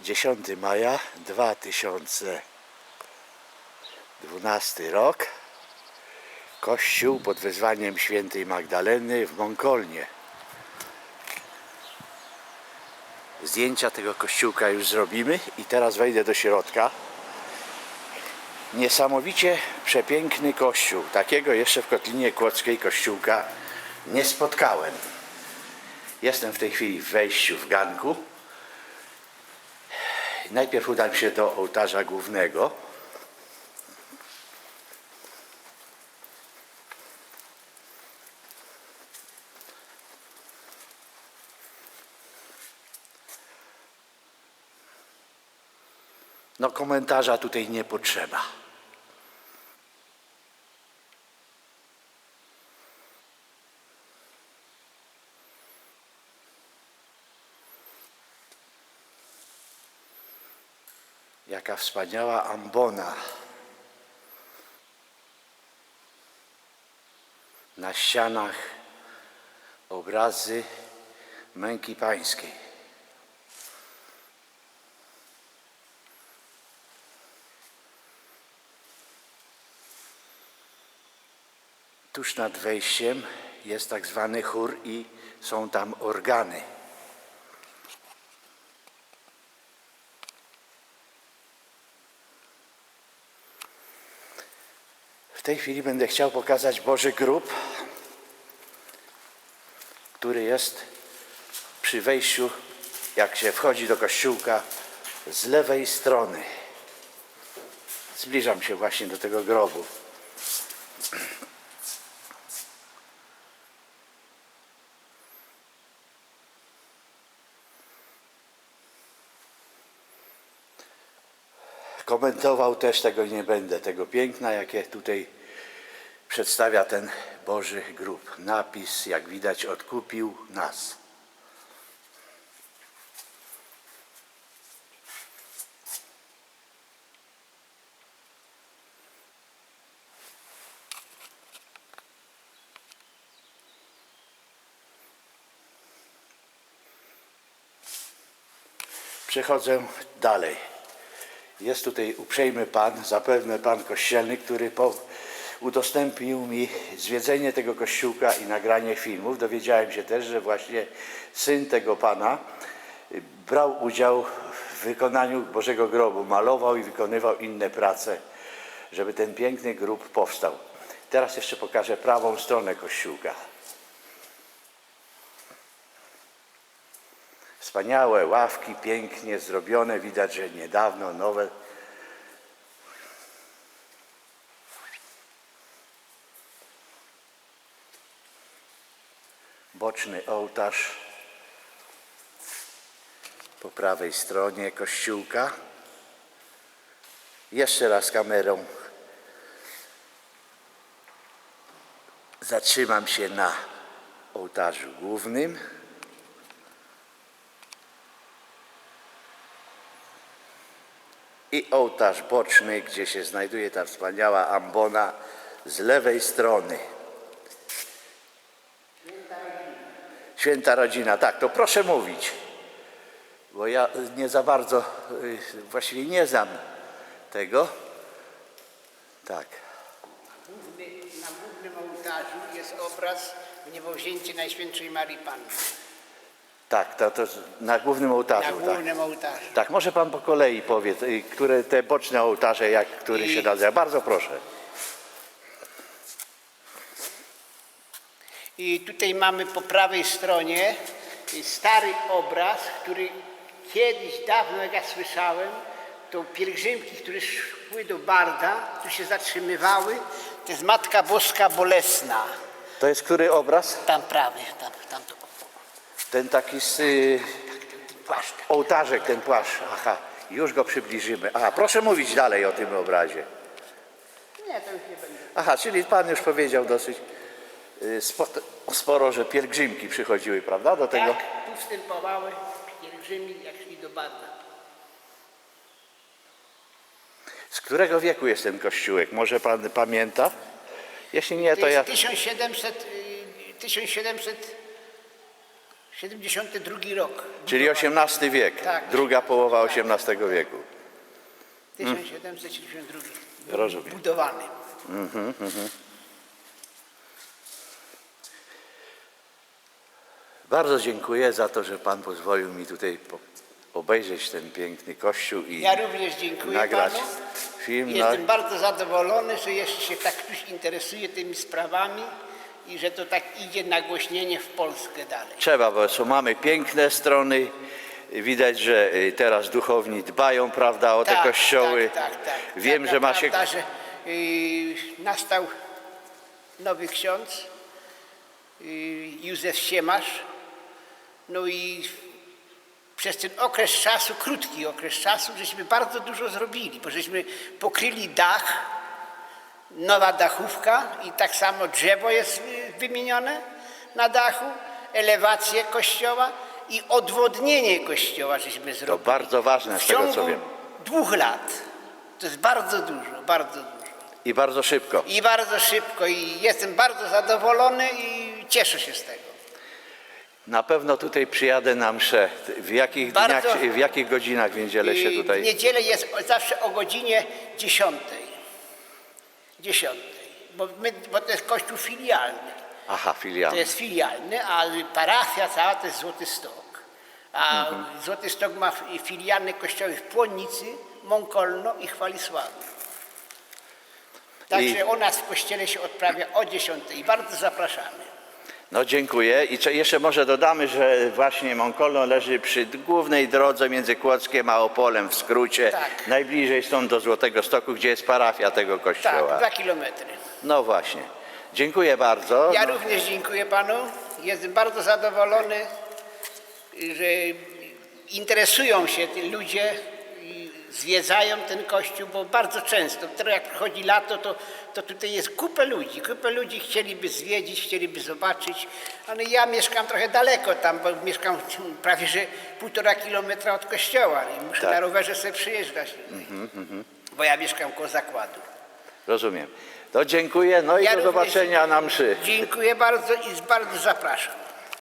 10 maja 2012 rok. Kościół pod wezwaniem świętej Magdaleny w Mąkolnie. Zdjęcia tego kościółka już zrobimy i teraz wejdę do środka. Niesamowicie przepiękny kościół. Takiego jeszcze w Kotlinie Kłodzkiej kościółka nie spotkałem. Jestem w tej chwili w wejściu w ganku. Najpierw udam się do ołtarza głównego. No komentarza tutaj nie potrzeba. Jaka wspaniała ambona. Na ścianach obrazy męki pańskiej. Tuż nad wejściem jest tak zwany chór i są tam organy. Tej chwili będę chciał pokazać Boży grób, który jest przy wejściu, jak się wchodzi do kościółka, z lewej strony. Zbliżam się właśnie do tego grobu. Komentował też tego nie będę, tego piękna, jakie tutaj przedstawia ten Boży grób. Napis, jak widać, odkupił nas. Przechodzę dalej. Jest tutaj uprzejmy Pan, zapewne Pan Kościelny, który po, udostępnił mi zwiedzenie tego kościółka i nagranie filmów. Dowiedziałem się też, że właśnie syn tego Pana brał udział w wykonaniu Bożego Grobu, malował i wykonywał inne prace, żeby ten piękny grób powstał. Teraz jeszcze pokażę prawą stronę kościółka. Wspaniałe ławki, pięknie zrobione, widać, że niedawno, nowe. Boczny ołtarz po prawej stronie kościółka. Jeszcze raz kamerą zatrzymam się na ołtarzu głównym. I ołtarz boczny, gdzie się znajduje ta wspaniała ambona z lewej strony. Święta rodzina, tak, to proszę mówić, bo ja nie za bardzo, y, właściwie nie znam tego. Tak, na głównym ołtarzu jest obraz Niebowzięcie Najświętszej Marii Panny. Tak, to, to na głównym Na ołtarzu. Tak. głównym ołtarzu. tak, może pan po kolei powie, y, które te boczne ołtarze, jak który się nazywa. Bardzo proszę. I tutaj mamy po prawej stronie stary obraz, który kiedyś dawno, jak ja słyszałem, to pielgrzymki, które szły do Barda, tu się zatrzymywały, to jest Matka Boska Bolesna. To jest który obraz? Tam prawy, tam, tam to Ten taki z, y. Ołtarzek, ten płaszcz. Aha, już go przybliżymy. Aha, proszę mówić dalej o tym obrazie. Nie, to już nie będzie. Aha, czyli Pan już powiedział dosyć y, spo, sporo, że pielgrzymki przychodziły, prawda, do tego? Tak, tu wstępowały pielgrzymi, jak szli do Barda. Z którego wieku jest ten kościółek? Może Pan pamięta? Jeśli nie, To to ja... jest 1700, y, 1700 72 rok. Czyli XVIII wiek, Tak. druga połowa XVIII wieku. 1772. Rozumiem. Budowany. Bardzo dziękuję za to, że Pan pozwolił mi tutaj po, obejrzeć ten piękny kościół i Ja również dziękuję nagrać panu. film. No, Jestem bardzo zadowolony, że jeszcze się tak ktoś interesuje tymi sprawami i że to tak idzie nagłośnienie w Polskę dalej. trzeba, bo są, mamy piękne strony. Widać, że y, teraz duchowni dbają, prawda, o te Tak, kościoły. Tak, tak, tak. Wiem, Taka że macie. Prawda, że y, nastał nowy ksiądz, y, Józef Siemasz. No i przez ten okres czasu, krótki okres czasu, żeśmy bardzo dużo zrobili, bo żeśmy pokryli dach, nowa dachówka i tak samo drzewo jest wymienione na dachu, elewację kościoła i odwodnienie kościoła żeśmy To zrobili. bardzo ważne z tego, co wiem. dwóch lat. To jest bardzo dużo, bardzo dużo. I bardzo szybko. I bardzo szybko i jestem bardzo zadowolony i cieszę się z tego. Na pewno tutaj przyjadę na mszę. W jakich Bardzo- dniach, w jakich godzinach w niedzielę się I W tutaj... niedzielę jest zawsze o godzinie 10. 10. Bo, my, bo to jest kościół filialny. Aha, filiał. To jest filialny, a parafia cała to jest Złoty Stok. A Mhm. Złoty Stok ma fi- filialne kościoły w Płonnicy, Mąkolno i Chwalisławiu. Także I- u nas w kościele się odprawia o 10 i bardzo zapraszamy. No dziękuję. I co, jeszcze może dodamy, że właśnie Monkolno leży przy głównej drodze między Kłodzkiem a Opolem w skrócie. Tak. Najbliżej stąd do Złotego Stoku, gdzie jest parafia tego Tak, kościoła. dwa kilometry. No właśnie. Dziękuję bardzo. Ja No, również dziękuję panu. Jestem bardzo zadowolony, że interesują się ludzie zwiedzają ten kościół, bo bardzo często, teraz jak przychodzi lato, to, to tutaj jest kupę ludzi. Kupę ludzi chcieliby zwiedzić, chcieliby zobaczyć, ale ja mieszkam trochę daleko tam, bo mieszkam prawie że półtora kilometra od kościoła i muszę Tak. na rowerze sobie przyjeżdżać. Bo ja mieszkam koło zakładu. Rozumiem. To dziękuję. No i Ja do zobaczenia na mszy. Dziękuję bardzo i bardzo zapraszam.